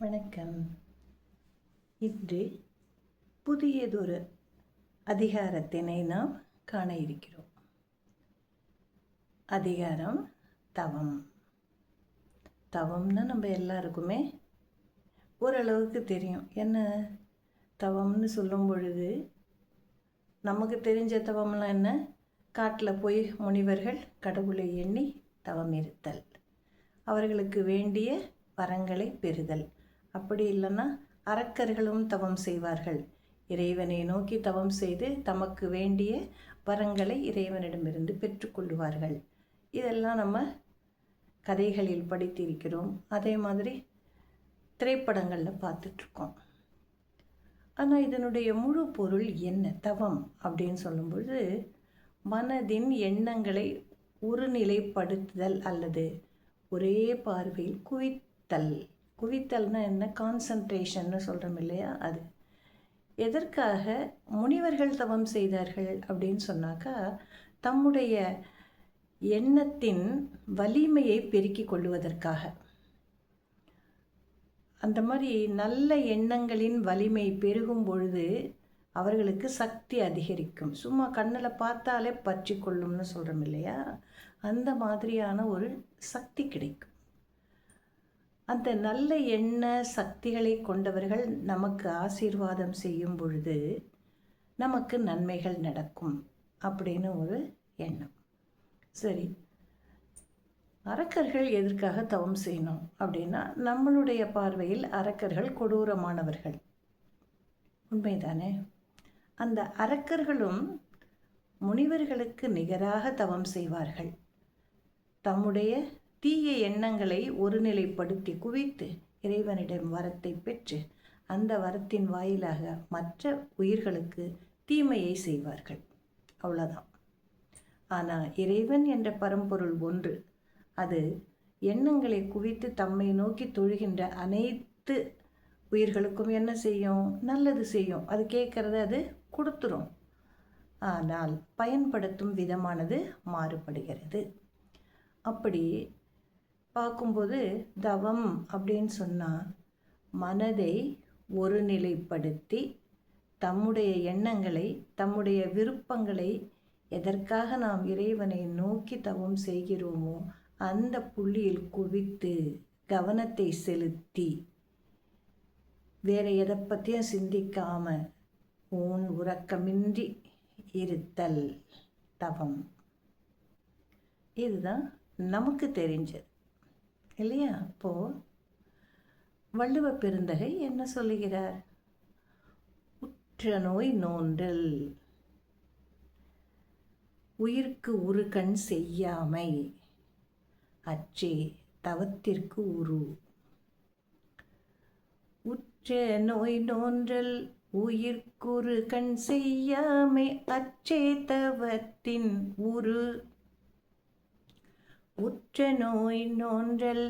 வணக்கம். இன்று புதியதொரு அதிகாரத்தினை நாம் காண இருக்கிறோம். அதிகாரம் தவம். தவம்னா நம்ம எல்லாருக்குமே ஓரளவுக்கு தெரியும். என்ன தவம்னு சொல்லும் பொழுது நமக்கு தெரிஞ்ச தவம்லாம் என்ன? காட்டில் போய் முனிவர்கள் கடவுளை எண்ணி தவம் இருத்தல். அவர்களுக்கு வேண்டிய வரங்களை பெறுதல். அப்படி இல்லைன்னா அரக்கர்களும் தவம் செய்வார்கள். இறைவனை நோக்கி தவம் செய்து தமக்கு வேண்டிய வரங்களை இறைவனிடமிருந்து பெற்றுக்கொள்வார்கள் இதெல்லாம் நம்ம கதைகளில் படித்திருக்கிறோம். அதே மாதிரி திரைப்படங்களில் பார்த்துட்ருக்கோம். ஆனால் இதனுடைய முழு பொருள் என்ன? தவம் அப்படின்னு சொல்லும்பொழுது மனதின் எண்ணங்களை ஒருநிலைப்படுத்துதல் அல்லது ஒரே பார்வையில் குவித்தல். குவித்தல்னா என்ன? கான்சன்ட்ரேஷன்னு சொல்கிறோம் இல்லையா? அது. எதற்காக முனிவர்கள் தவம் செய்தார்கள் அப்படின்னு சொன்னாக்கா தம்முடைய எண்ணத்தின் வலிமையை பெருக்கிக் கொள்வதற்காக அந்த மாதிரி நல்ல எண்ணங்களின் வலிமை பெருகும் பொழுது அவர்களுக்கு சக்தி அதிகரிக்கும். சும்மா கண்ணில் பார்த்தாலே பற்றி கொள்ளும்னு சொல்கிறோம் இல்லையா? அந்த மாதிரியான ஒரு சக்தி கிடைக்கும். அந்த நல்ல எண்ண சக்திகளை கொண்டவர்கள் நமக்கு ஆசீர்வாதம் செய்யும் பொழுது நமக்கு நன்மைகள் நடக்கும் அப்படின்னு ஒரு எண்ணம். சரி. அரக்கர்கள் எதற்காக தவம் செய்யணும் அப்படின்னா நம்மளுடைய பார்வையில் அரக்கர்கள் கொடூரமானவர்கள். உண்மைதானே? அந்த அரக்கர்களும் முனிவர்களுக்கு நிகராக தவம் செய்வார்கள். தம்முடைய தீய எண்ணங்களை ஒருநிலைப்படுத்தி குவித்து இறைவனிடம் வரத்தை பெற்று அந்த வரத்தின் வாயிலாக மற்ற உயிர்களுக்கு தீமையை செய்வார்கள். அவ்வளோதான் ஆனால் இறைவன் என்ற பரம்பொருள் ஒன்று அது எண்ணங்களை குவித்து தம்மை நோக்கி தொழுகின்ற அனைத்து உயிர்களுக்கும் என்ன செய்யும்? நல்லது செய்யும். அது கேட்குறது அது கொடுத்துரும். ஆனால் பயன்படுத்தும் விதமானது மாறுபடுகிறது. அப்படி பார்க்கும்போது தவம் அப்படின்னு சொன்னால் மனதை ஒருநிலைப்படுத்தி தம்முடைய எண்ணங்களை தம்முடைய விருப்பங்களை எதற்காக நாம் இறைவனை நோக்கி தவம் செய்கிறோமோ அந்த புள்ளியில் குவித்து கவனத்தை செலுத்தி வேற எதை பற்றியும் சிந்திக்காம ஊன் உறக்கமின்றி இருத்தல் தவம். இதுதான் நமக்கு தெரிஞ்சது. இல்லையா? அப்போ வள்ளுவ பெருந்தகை என்ன சொல்லுகிறார்? உற்ற நோய் நோன்றல். உயிர்க்கு உரு கண் செய்யாமை. அச்சே தவத்திற்கு உரு. உற்ற நோய் நோன்றல் உயிர்க்குரு கண் செய்யாமை. அச்சே தவத்தின் உரு. உற்ற நோய் நோன்றல்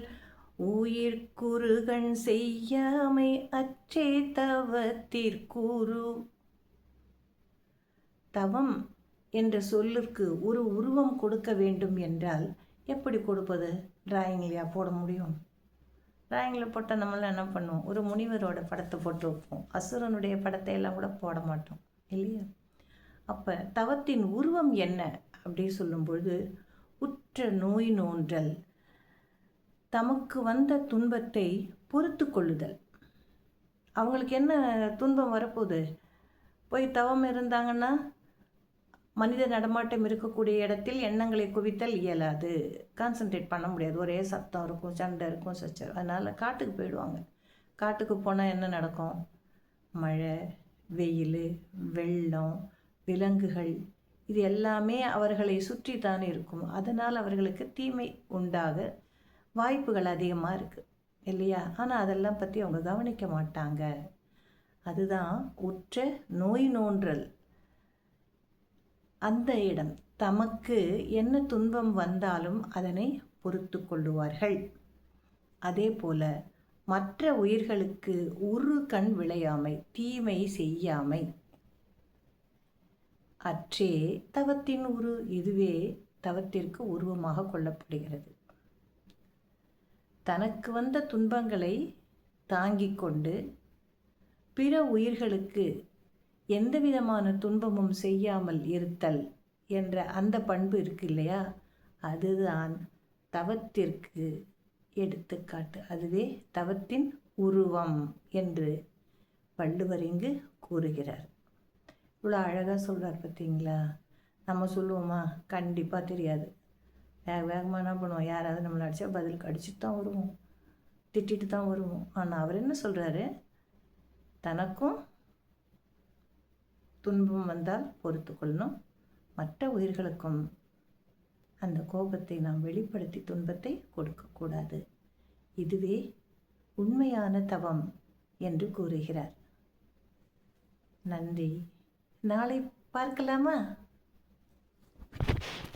உயிர்க்குருகன் செய்யாமை அச்சே தவத்திற்குரு தவம் என்ற சொல்லிற்கு ஒரு உருவம் கொடுக்க வேண்டும் என்றால் எப்படி கொடுப்பது? டிராயிங்லையா போட முடியும்? டிராயிங்கில் போட்டால் நம்மளாம் என்ன பண்ணுவோம் ஒரு முனிவரோட படத்தை போட்டு வைப்போம். அசுரனுடைய படத்தை எல்லாம் கூட போட மாட்டோம். இல்லையா? அப்போ தவத்தின் உருவம் என்ன அப்படி சொல்லும்பொழுது உற்ற நோய் நோன்றல். தமக்கு வந்த துன்பத்தை பொறுத்து கொள்ளுதல். அவங்களுக்கு என்ன துன்பம் வரப்போகுது? போய் தவம் இருந்தாங்கன்னா மனித நடமாட்டம் இருக்கக்கூடிய இடத்தில் எண்ணங்களை குவித்தல் இயலாது. கான்சன்ட்ரேட் பண்ண முடியாது. ஒரே சத்தம் இருக்கும் சண்டை இருக்கும் சச்சர் அதனால் காட்டுக்கு போயிடுவாங்க. காட்டுக்கு போனால் என்ன நடக்கும்? மழை வெயில் வெள்ளம் விலங்குகள் இது எல்லாமே அவர்களை சுற்றி தான் இருக்கும். அதனால் அவர்களுக்கு தீமை உண்டாக வாய்ப்புகள் அதிகமாக இருக்குது இல்லையா? ஆனால் அதெல்லாம் பற்றி அவங்க கவனிக்க மாட்டாங்க. அதுதான் உற்ற நோய் நோன்றல். அந்த இடம் தமக்கு என்ன துன்பம் வந்தாலும் அதனை பொறுத்து கொள்ளுவார்கள். அதே போல மற்ற உயிர்களுக்கு உரு கண் விளையாமை தீமை செய்யாமை அற்றே தவத்தின் உரு இதுவே தவத்திற்கு உருவமாக கொள்ளப்படுகிறது. தனக்கு வந்த துன்பங்களை தாங்கிக் கொண்டு பிற உயிர்களுக்கு எந்த விதமான துன்பமும் செய்யாமல் இருத்தல் என்ற அந்த பண்பு இருக்கு இல்லையா? அதுதான் தவத்திற்கு எடுத்துக்காட்டு. அதுவே தவத்தின் உருவம் என்று வள்ளுவர் இங்கு கூறுகிறார். இவ்வளோ அழகாக சொல்கிறார் பார்த்தீங்களா நம்ம சொல்லுவோமா? கண்டிப்பாக தெரியாது. வேக வேகமாக என்ன பண்ணுவோம்? யாராவது நம்மளை அடித்தா பதிலுக்கு அடிச்சுட்டு தான் வருவோம். திட்டிட்டு தான் வருவோம். ஆனால் அவர் என்ன சொல்கிறாரு தனக்கும் துன்பம் வந்தால் பொறுத்து கொள்ளணும். மற்ற உயிர்களுக்கும் அந்த கோபத்தை நாம் வெளிப்படுத்தி துன்பத்தை கொடுக்கக்கூடாது இதுவே உண்மையான தவம் என்று கூறுகிறார். நன்றி. நாளை பார்க்கலாமா?